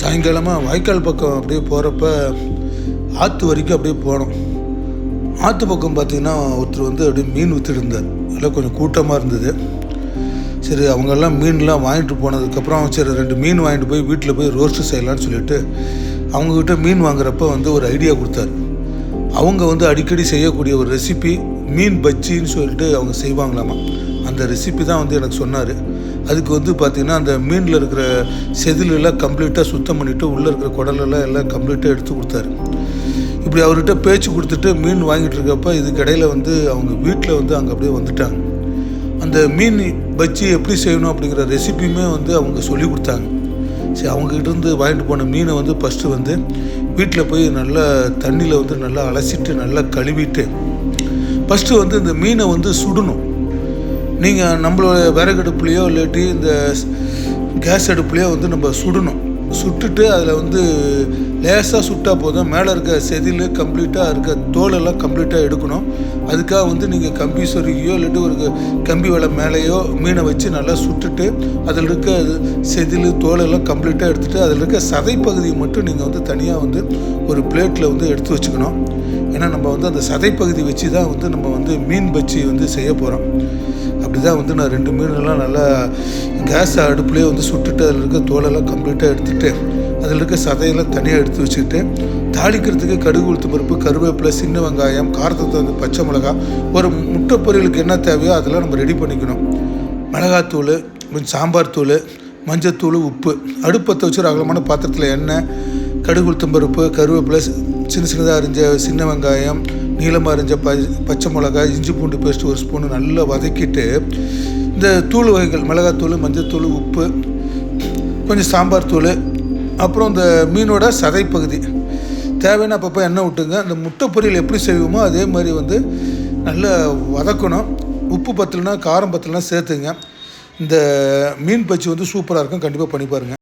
சாயங்காலமாக வாய்க்கால் பக்கம் அப்படியே போகிறப்ப ஆற்று வரைக்கும் அப்படியே போனோம். ஆற்று பக்கம் பார்த்திங்கன்னா ஒருத்தர் வந்து அப்படியே மீன் விற்றுட்டு இருந்தார் அதெல்லாம் கொஞ்சம் கூட்டமாக இருந்தது. சரி அவங்கெல்லாம் மீன்லாம் வாங்கிட்டு போனதுக்கப்புறம் சரி ரெண்டு மீன் வாங்கிட்டு போய் வீட்டில் போய் ரோஸ்ட்டு செய்யலாம்னு சொல்லிட்டு அவங்கக்கிட்ட மீன் வாங்குறப்ப வந்து ஒரு ஐடியா கொடுத்தாரு. அவங்க வந்து அடிக்கடி செய்யக்கூடிய ஒரு ரெசிபி மீன் பஜ்ஜின்னு சொல்லிட்டு அவங்க செய்வாங்களாமா. அந்த ரெசிபி தான் வந்து எனக்கு சொன்னார். அதுக்கு வந்து பார்த்திங்கன்னா அந்த மீனில் இருக்கிற செதிலெல்லாம் கம்ப்ளீட்டாக சுத்தம் பண்ணிவிட்டு உள்ளே இருக்கிற குடலெல்லாம் எல்லாம் கம்ப்ளீட்டாக எடுத்து கொடுத்தாரு. இப்படி அவர்கிட்ட பேச்சு கொடுத்துட்டு மீன் வாங்கிட்டு இருக்கப்ப இதுக்கு வந்து அவங்க வீட்டில் வந்து அங்கே அப்படியே வந்துட்டாங்க. அந்த மீன் பஜ்ஜி எப்படி செய்யணும் அப்படிங்கிற ரெசிபியுமே வந்து அவங்க சொல்லி கொடுத்தாங்க. சரி அவங்ககிட்ட இருந்து வாங்கிட்டு போன மீனை வந்து ஃபஸ்ட்டு வந்து வீட்டில் போய் நல்லா தண்ணியில் வந்து நல்லா அலசிட்டு நல்லா கழுவிட்டு ஃபஸ்ட்டு வந்து இந்த மீனை வந்து சுடணும். நீங்கள் நம்மளோட விறகடுப்புலையோ இல்லாட்டி இந்த கேஸ் அடுப்புலையோ வந்து நம்ம சுடணும். சுட்டுட்டு அதில் வந்து லேசாக சுட்டால் போதும். மேலே இருக்க செதில் கம்ப்ளீட்டாக இருக்க தோலெல்லாம் கம்ப்ளீட்டாக எடுக்கணும். அதுக்காக வந்து நீங்கள் கம்பி சொருகியோ இல்லாட்டி ஒரு கம்பி வலை மேலேயோ மீனை வச்சு நல்லா சுட்டுட்டு அதில் இருக்க செதில் தோலெல்லாம் கம்ப்ளீட்டாக எடுத்துகிட்டு அதில் இருக்க சதை பகுதியை மட்டும் நீங்கள் வந்து தனியாக வந்து ஒரு பிளேட்டில் வந்து எடுத்து வச்சுக்கணும். ஏன்னா நம்ம வந்து அந்த சதை வச்சு தான் வந்து நம்ம வந்து மீன் பச்சி வந்து செய்ய போகிறோம் அப்படி தான் வந்து நான் ரெண்டு மீனெல்லாம் நல்லா கேஸ் அடுப்புலேயே வந்து சுட்டுட்டு அதில் இருக்க தோலெல்லாம் கம்ப்ளீட்டாக எடுத்துகிட்டு அதில் இருக்க சதையெல்லாம் தனியாக எடுத்து வச்சுக்கிட்டு தாளிக்கிறதுக்கு கடுகு உளுத்து பருப்பு கருவேப்பிலை சின்ன வெங்காயம் காரத்துக்கு தகுந்த பச்சை மிளகா ஒரு முட்டை பொரியலுக்கு என்ன தேவையோ அதெல்லாம் நம்ம ரெடி பண்ணிக்கணும். மிளகாத்தூள் கொஞ்சம் சாம்பார் தூள் மஞ்சத்தூள் உப்பு அடுப்பத்தை வச்சு ஒரு அகலமான பாத்திரத்தில் எண்ணெய் கடுகு உளுத்தம் பருப்பு கருவேப்பிலை சின்ன சின்னதாக அரிஞ்ச சின்ன வெங்காயம் நீளமாக அரிஞ்ச ப பச்சை மிளகாய் இஞ்சி பூண்டு பேஸ்ட் ஒரு ஸ்பூனு நல்லா வதக்கிட்டு இந்த தூள் வகைகள் மிளகாத்தூள் மஞ்சத்தூள் உப்பு கொஞ்சம் சாம்பார் தூள் அப்புறம் இந்த மீனோட சதை பகுதி. தேவையான அப்பப்போ எண்ணெய் விட்டுங்க. அந்த முட்டை பொரியல் எப்படி செய்வோமோ அதே மாதிரி வந்து நல்லா வதக்கணும். உப்பு பத்தலைனா காரம் பத்தலைனா சேர்த்துங்க. இந்த மீன் பச்சி வந்து சூப்பராக இருக்கும். கண்டிப்பாக பண்ணி பாருங்கள்